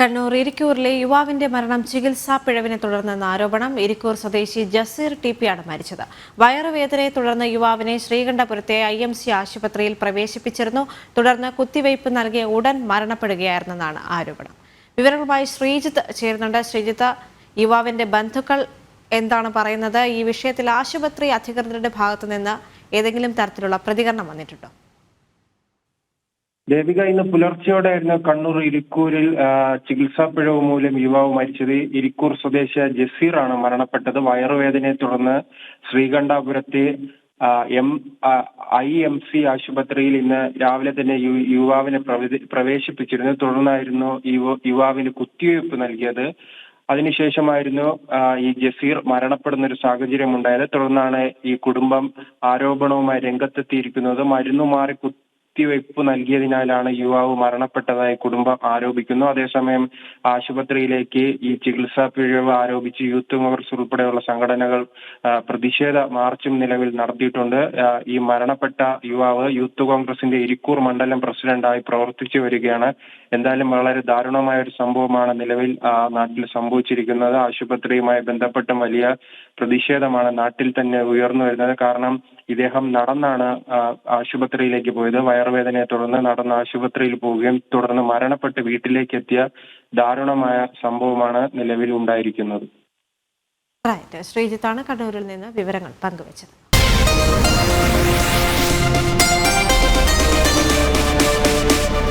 കണ്ണൂർ ഇരിക്കൂറിലെ യുവാവിന്റെ മരണം ചികിത്സാ പിഴവിനെ തുടർന്നെന്ന ആരോപണം ഇരിക്കൂർ സ്വദേശി ജസീർ ടി പിയാണ് മരിച്ചത്. വയറുവേദനയെ തുടർന്ന് യുവാവിനെ ശ്രീകണ്ഠപുരത്തെ ഐ എം സി ആശുപത്രിയിൽ പ്രവേശിപ്പിച്ചിരുന്നു. തുടർന്ന് കുത്തിവയ്പ് നൽകിയ ഉടൻ മരണപ്പെടുകയായിരുന്നെന്നാണ് ആരോപണം. വിവരങ്ങളുമായി ശ്രീജിത്ത് ചേരുന്നുണ്ട്. ശ്രീജിത്ത് യുവാവിന്റെ ബന്ധുക്കൾ എന്താണ് പറയുന്നത്? ഈ വിഷയത്തിൽ ആശുപത്രി അധികൃതരുടെ ഭാഗത്തു നിന്ന് ഏതെങ്കിലും തരത്തിലുള്ള പ്രതികരണം വന്നിട്ടുണ്ടോ? ദേവിക ഇന്ന് പുലർച്ചെയോടെയായിരുന്നു കണ്ണൂർ ഇരിക്കൂരിൽ ചികിത്സാ പിഴവ് മൂലം യുവാവ് മരിച്ചത്. ഇരിക്കൂർ സ്വദേശിയ ജസീറാണ് മരണപ്പെട്ടത്. വയറുവേദനയെ തുടർന്ന് ശ്രീകണ്ഠാപുരത്തെ എം ഐ എം സി ആശുപത്രിയിൽ ഇന്ന് രാവിലെ തന്നെ യുവാവിനെ പ്രവേ- പ്രവേശിപ്പിച്ചിരുന്നു. തുടർന്നായിരുന്നു യുവ- യുവാവിന് കുത്തിവയ്പ് നൽകിയത്. അതിനുശേഷമായിരുന്നു ഈ ജസീർ മരണപ്പെടുന്ന ഒരു സാഹചര്യം ഉണ്ടായത് തുടർന്നാണ് ഈ കുടുംബം ആരോപണവുമായി രംഗത്തെത്തിയിരിക്കുന്നത്. മരുന്നു മാറി കുത്തിവയ്പ് നൽകിയതിനാലാണ് യുവാവ് മരണപ്പെട്ടതായി കുടുംബം ആരോപിക്കുന്നു. അതേസമയം ആശുപത്രിയിലേക്ക് ഈ ചികിത്സാ പിഴവ് ആരോപിച്ച് യൂത്ത് കോൺഗ്രസ് ഉൾപ്പെടെയുള്ള സംഘടനകൾ പ്രതിഷേധ മാർച്ചും നിലവിൽ നടത്തിയിട്ടുണ്ട്. ഈ മരണപ്പെട്ട യുവാവ് യൂത്ത് കോൺഗ്രസിന്റെ ഇരിക്കൂർ മണ്ഡലം പ്രസിഡന്റായി പ്രവർത്തിച്ചു വരികയാണ്. എന്തായാലും വളരെ ദാരുണമായ ഒരു സംഭവമാണ് നിലവിൽ നാട്ടിൽ സംഭവിച്ചിരിക്കുന്നത്. ആശുപത്രിയുമായി ബന്ധപ്പെട്ട വലിയ പ്രതിഷേധമാണ് നാട്ടിൽ തന്നെ ഉയർന്നു വരുന്നത്. കാരണം ഇദ്ദേഹം നടന്നാണ് ആശുപത്രിയിലേക്ക് പോയത്. വയറുവേദനയെ തുടർന്ന് നടന്ന ആശുപത്രിയിൽ പോവുകയും തുടർന്ന് മരണപ്പെട്ട് വീട്ടിലേക്ക് എത്തിയ ദാരുണമായ സംഭവമാണ് നിലവിൽ ഉണ്ടായിരിക്കുന്നത്. ശ്രീജിത്താണ് കണ്ണൂരിൽ നിന്ന് വിവരങ്ങൾ പങ്കുവച്ചത്.